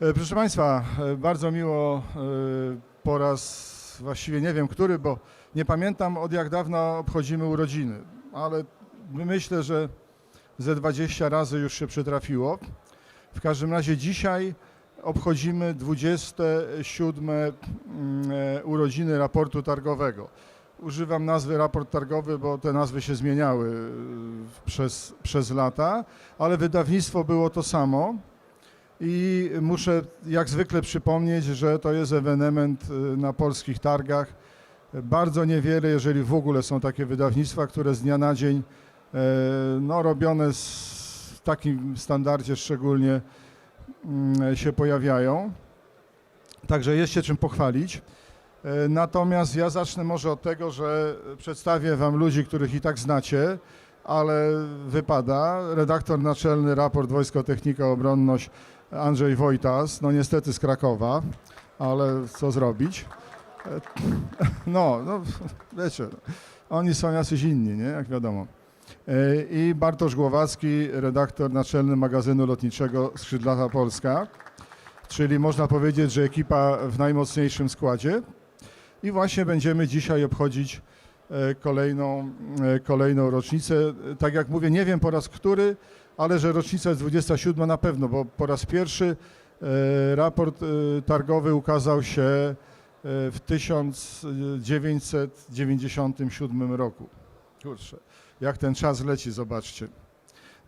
E, Proszę Państwa, e, bardzo miło e, po raz właściwie nie wiem który, bo nie pamiętam od jak dawna obchodzimy urodziny, ale myślę, że ze 20 razy już się przytrafiło. W każdym razie dzisiaj obchodzimy 27 mm, urodziny raportu targowego. Używam nazwy raport targowy, bo te nazwy się zmieniały przez, przez lata, ale wydawnictwo było to samo. I muszę jak zwykle przypomnieć, że to jest ewenement y, na polskich targach. Bardzo niewiele, jeżeli w ogóle są takie wydawnictwa, które z dnia na dzień e, no, robione w takim standardzie szczególnie mm, się pojawiają. Także jest się czym pochwalić. E, Natomiast ja zacznę może od tego, że przedstawię Wam ludzi, których i tak znacie, ale wypada. Redaktor naczelny raport Wojsko Technika Obronność Andrzej Wojtas, no niestety z Krakowa, ale co zrobić? E, No, no wiecie, oni są jacyś inni, nie? Jak wiadomo. E, I Bartosz Głowacki, redaktor naczelny magazynu lotniczego Skrzydlata Polska, czyli można powiedzieć, że ekipa w najmocniejszym składzie. I właśnie będziemy dzisiaj obchodzić e, kolejną, kolejną rocznicę. Tak jak mówię, nie wiem po raz który, ale że rocznica jest 27 na pewno, bo po raz pierwszy e, raport e, targowy ukazał się e, w 1997 roku. Kurczę, jak ten czas leci, zobaczcie.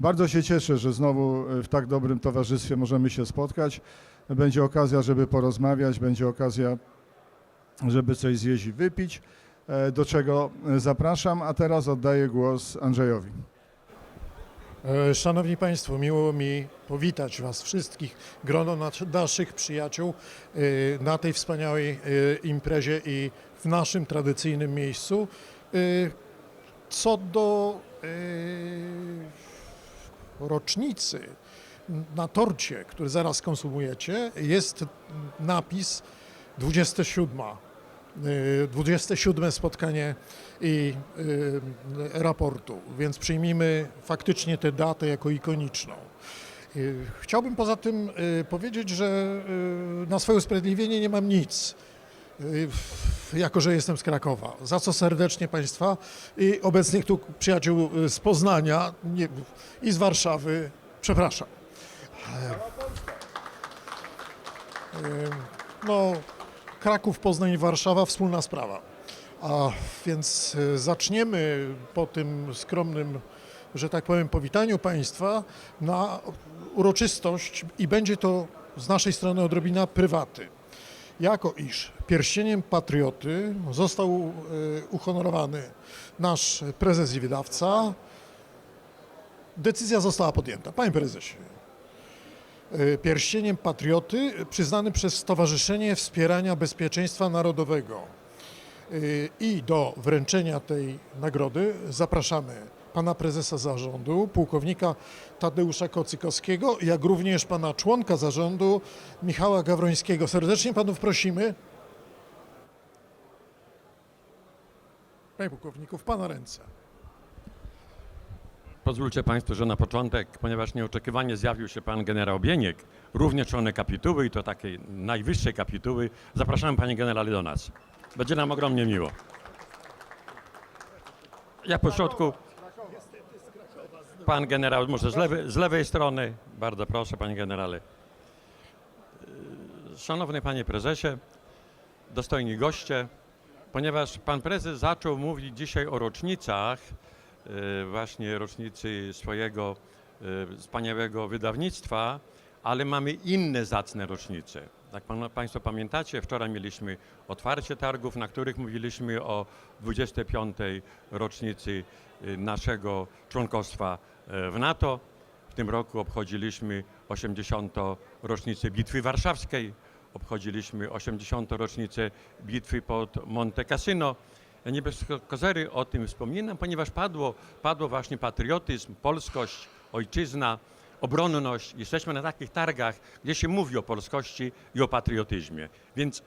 Bardzo się cieszę, że znowu w tak dobrym towarzystwie możemy się spotkać. Będzie okazja, żeby porozmawiać, będzie okazja, żeby coś zjeść i wypić, do czego zapraszam, a teraz oddaję głos Andrzejowi. E, Szanowni Państwo, miło mi powitać Was wszystkich, grono naszych przyjaciół e, na tej wspaniałej e, imprezie i w naszym tradycyjnym miejscu. Co do rocznicy na torcie, który zaraz konsumujecie, jest napis 27. e, 27 spotkanie i y, raportu, więc przyjmijmy faktycznie tę datę jako ikoniczną. Y, Chciałbym poza tym y, powiedzieć, że y, na swoje usprawiedliwienie nie mam nic, y, jako że jestem z Krakowa, za co serdecznie Państwa i obecnych tu przyjaciół y, z Poznania nie, i z Warszawy przepraszam. Y, No, Kraków, Poznań, Warszawa, wspólna sprawa. A więc e, zaczniemy po tym skromnym, że tak powiem, powitaniu Państwa na uroczystość i będzie to z naszej strony odrobina prywaty. Jako iż pierścieniem patrioty został e, uhonorowany nasz prezes i wydawca, decyzja została podjęta. Panie prezesie, pierścieniem patrioty przyznany przez Stowarzyszenie Wspierania Bezpieczeństwa Narodowego. Y, I do wręczenia tej nagrody zapraszamy pana prezesa zarządu, pułkownika Tadeusza Kocykowskiego, jak również pana członka zarządu Michała Gawrońskiego. Serdecznie panów prosimy. Panie pułkowniku, w pana ręce. Pozwólcie Państwo, że na początek, ponieważ nieoczekiwanie zjawił się Pan generał Bieniek, również członek kapituły i to takiej najwyższej kapituły, zapraszamy Panie generale do nas. Będzie nam ogromnie miło. Ja po środku, Pan generał może z, z lewej strony, bardzo proszę Panie generale. Szanowny Panie Prezesie, dostojni goście, ponieważ Pan Prezes zaczął mówić dzisiaj o rocznicach, właśnie rocznicy swojego e, wspaniałego wydawnictwa, ale mamy inne zacne rocznice. Jak Państwo pamiętacie, wczoraj mieliśmy otwarcie targów, na których mówiliśmy o 25. rocznicy e, naszego członkostwa e, w NATO. W tym roku obchodziliśmy 80. rocznicę Bitwy Warszawskiej, obchodziliśmy 80. rocznicę bitwy pod Monte Cassino. Nie bez kozery o tym wspominam, ponieważ padło, padło właśnie patriotyzm, polskość, ojczyzna, obronność. Jesteśmy na takich targach, gdzie się mówi o polskości i o patriotyzmie. Więc e,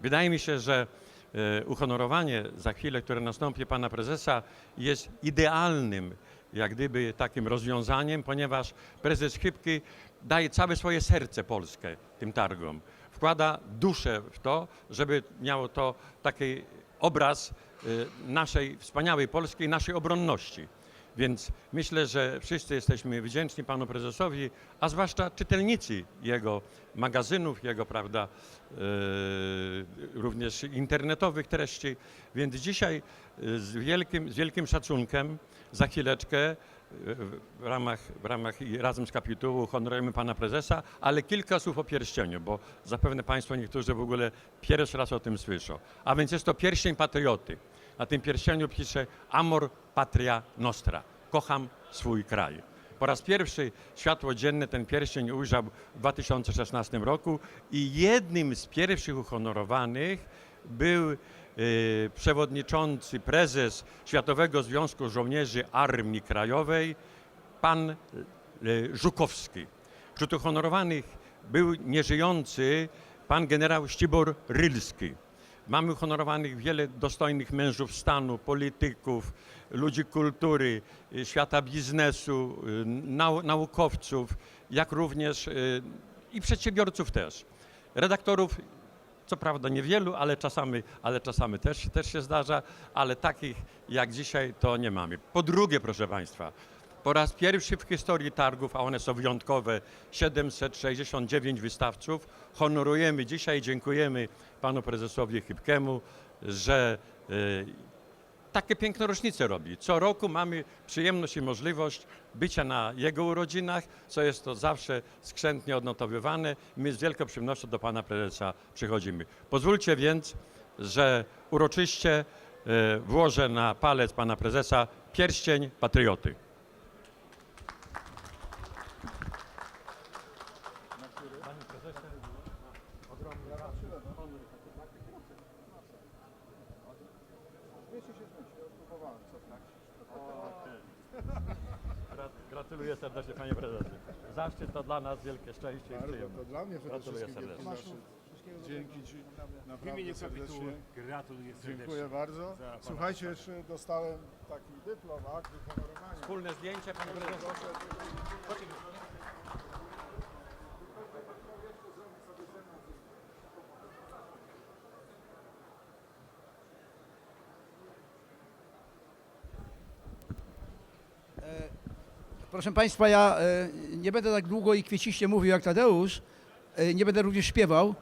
wydaje mi się, że e, uhonorowanie za chwilę, które nastąpi pana prezesa, jest idealnym jak gdyby takim rozwiązaniem, ponieważ prezes Chybki daje całe swoje serce Polskę tym targom. Wkłada duszę w to, żeby miało to taki obraz y, naszej wspaniałej Polski, naszej obronności. Więc myślę, że wszyscy jesteśmy wdzięczni panu prezesowi, a zwłaszcza czytelnicy jego magazynów, jego, prawda, e, również internetowych treści. Więc dzisiaj e, z wielkim, z wielkim szacunkiem za chwileczkę w ramach, w ramach i razem z kapitułu honorujemy pana prezesa, ale kilka słów o pierścieniu, bo zapewne państwo niektórzy w ogóle pierwszy raz o tym słyszą. A więc jest to pierścień patrioty. Na tym pierścieniu pisze Amor Patria Nostra. Kocham swój kraj. Po raz pierwszy światło dzienne ten pierścień ujrzał w 2016 roku i jednym z pierwszych uhonorowanych był przewodniczący prezes Światowego Związku Żołnierzy Armii Krajowej, pan e, Żukowski. Wśród uhonorowanych był nieżyjący pan generał Ścibor Rylski. Mamy uhonorowanych wiele dostojnych mężów stanu, polityków, ludzi kultury, y, świata biznesu, y, nau naukowców, jak również y, i przedsiębiorców też. Redaktorów, co prawda niewielu, ale czasami, ale czasami też, też się zdarza, ale takich jak dzisiaj to nie mamy. Po drugie, proszę Państwa, po raz pierwszy w historii targów, a one są wyjątkowe, 769 wystawców, honorujemy dzisiaj, dziękujemy panu prezesowi Chybkemu, że e, takie piękne rocznice robi. Co roku mamy przyjemność i możliwość bycia na jego urodzinach, co jest to zawsze skrzętnie odnotowywane. My z wielką przyjemnością do pana prezesa przychodzimy. Pozwólcie więc, że uroczyście e, włożę na palec pana prezesa pierścień patrioty. Gratuluję serdecznie panie prezesie. Zaszczyt to dla nas wielkie szczęście i Bardzo, przyjemność. to dla mnie przede Gratuluję wszystkim wielki serdecznie. zaszczyt. Dzięki ci W naprawdę imieniu serdecznie. kapituły gratuluję serdecznie. Dziękuję bardzo. pana Słuchajcie, jeszcze dostałem taki dyplom, akt uhonorowania. Wspólne zdjęcie panie prezesie. Proszę Państwa, ja e, nie będę tak długo i kwieciście mówił jak Tadeusz, e, nie będę również śpiewał.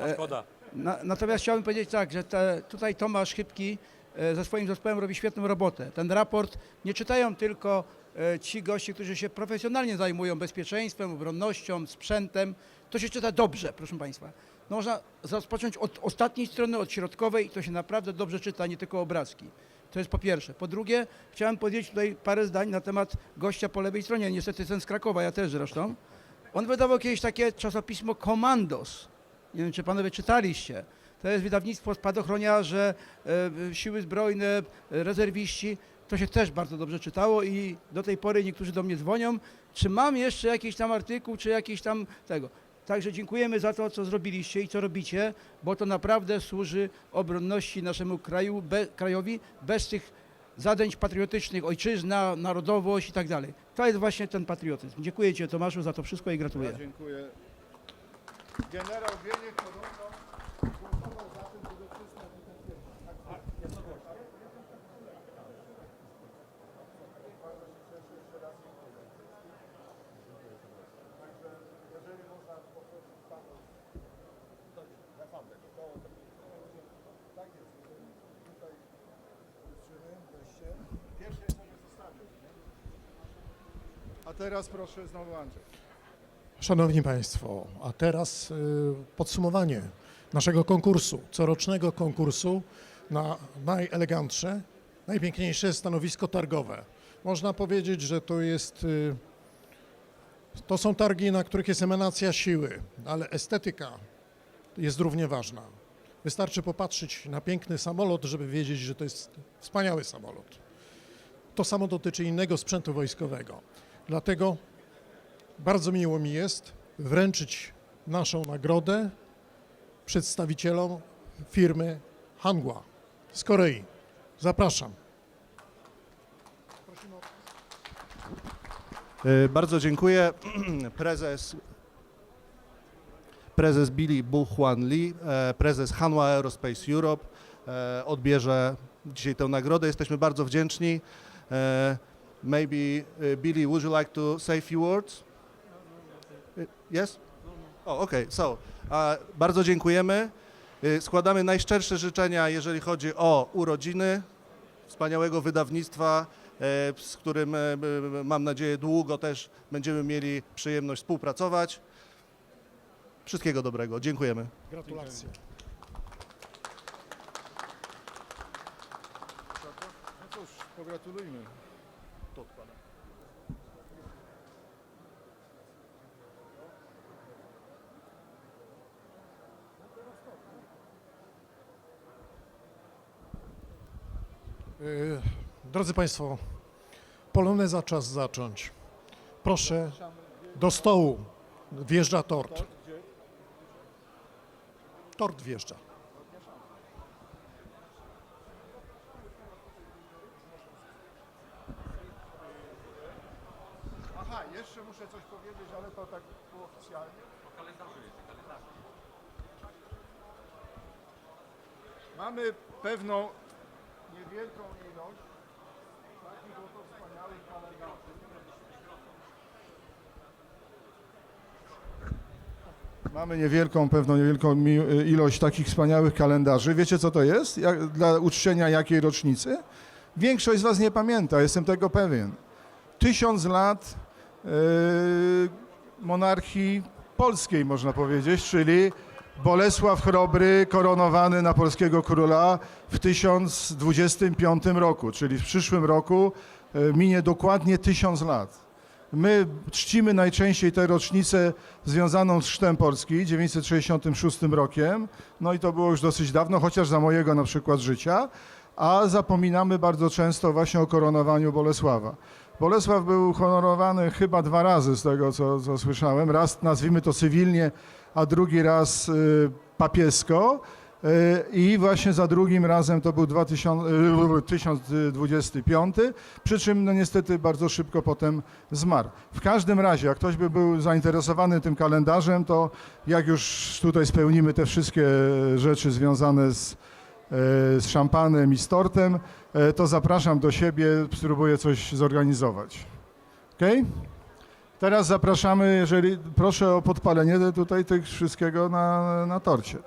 A Szkoda. Na, natomiast chciałbym powiedzieć tak, że te, tutaj Tomasz Chybki e, ze swoim zespołem robi świetną robotę. Ten raport nie czytają tylko e, ci goście, którzy się profesjonalnie zajmują bezpieczeństwem, obronnością, sprzętem. To się czyta dobrze, proszę Państwa. No, można rozpocząć od ostatniej strony, od środkowej i to się naprawdę dobrze czyta, nie tylko obrazki. To jest po pierwsze. Po drugie, chciałem powiedzieć tutaj parę zdań na temat gościa po lewej stronie, niestety ten z Krakowa, ja też zresztą. On wydawał kiedyś takie czasopismo Komandos. Nie wiem, czy panowie czytaliście. To jest wydawnictwo spadochroniarze, e, siły zbrojne, rezerwiści. To się też bardzo dobrze czytało i do tej pory niektórzy do mnie dzwonią, czy mam jeszcze jakiś tam artykuł, czy jakiś tam tego. Także dziękujemy za to, co zrobiliście i co robicie, bo to naprawdę służy obronności naszemu kraju, be, krajowi bez tych zadęć patriotycznych, ojczyzna, narodowość i tak dalej. To jest właśnie ten patriotyzm. Dziękuję Ci Tomaszu za to wszystko i gratuluję. Ja dziękuję. Generał Wieniek podobno głosował za tym, żeby wszyscy na ten pierścień. Bardzo się cieszę, jeszcze raz dziękuję. Także jeżeli można poprosić panów, ja mam tego, koło tego. Tak jest, jeżeli tutaj życzymy, weźcie. Pierwsze sobie zostawię. nie? A teraz proszę znowu Andrzej. Szanowni Państwo, a teraz y, podsumowanie naszego konkursu, corocznego konkursu na najelegantsze, najpiękniejsze stanowisko targowe. Można powiedzieć, że to jest, y, to są targi, na których jest emanacja siły, ale estetyka jest równie ważna. Wystarczy popatrzeć na piękny samolot, żeby wiedzieć, że to jest wspaniały samolot. To samo dotyczy innego sprzętu wojskowego. Dlatego bardzo miło mi jest wręczyć naszą nagrodę przedstawicielom firmy Hangua z Korei. Zapraszam. E, Bardzo dziękuję. Prezes, prezes Billy Buchwan Lee, e, prezes Hanwha Aerospace Europe e, odbierze dzisiaj tę nagrodę. Jesteśmy bardzo wdzięczni. E, Maybe Billy, would you like to say a few words? Yes? O, okej, so, bardzo dziękujemy. Składamy najszczersze życzenia, jeżeli chodzi o urodziny wspaniałego wydawnictwa, z którym mam nadzieję długo też będziemy mieli przyjemność współpracować. Wszystkiego dobrego. Dziękujemy. Gratulacje. No cóż, pogratulujmy. Y, Drodzy Państwo, poloneza czas zacząć. Proszę do stołu. Wjeżdża tort. Tort wjeżdża. Aha, jeszcze muszę coś powiedzieć, ale to tak oficjalnie. Mamy pewną niewielką ilość takich oto wspaniałych kalendarzy. Mamy niewielką, pewną niewielką mi- ilość takich wspaniałych kalendarzy. Wiecie co to jest? Jak, dla uczczenia jakiej rocznicy? Większość z Was nie pamięta, jestem tego pewien. Tysiąc lat yy, monarchii polskiej, można powiedzieć, czyli Bolesław Chrobry koronowany na polskiego króla w 1025 roku, czyli w przyszłym roku yy, minie dokładnie tysiąc lat. My czcimy najczęściej tę rocznicę związaną z chrztem Polski, 966 rokiem, no i to było już dosyć dawno, chociaż za mojego na przykład życia, a zapominamy bardzo często właśnie o koronowaniu Bolesława. Bolesław był honorowany chyba dwa razy z tego, co, co słyszałem. Raz nazwijmy to cywilnie, a drugi raz y, papiesko. Y, I właśnie za drugim razem to był 2000, y, 1025, przy czym no niestety bardzo szybko potem zmarł. W każdym razie, jak ktoś by był zainteresowany tym kalendarzem, to jak już tutaj spełnimy te wszystkie rzeczy związane z, e, z szampanem i z tortem, to zapraszam do siebie, spróbuję coś zorganizować. Ok? Teraz zapraszamy, jeżeli proszę o podpalenie tutaj tych wszystkiego na, na torcie.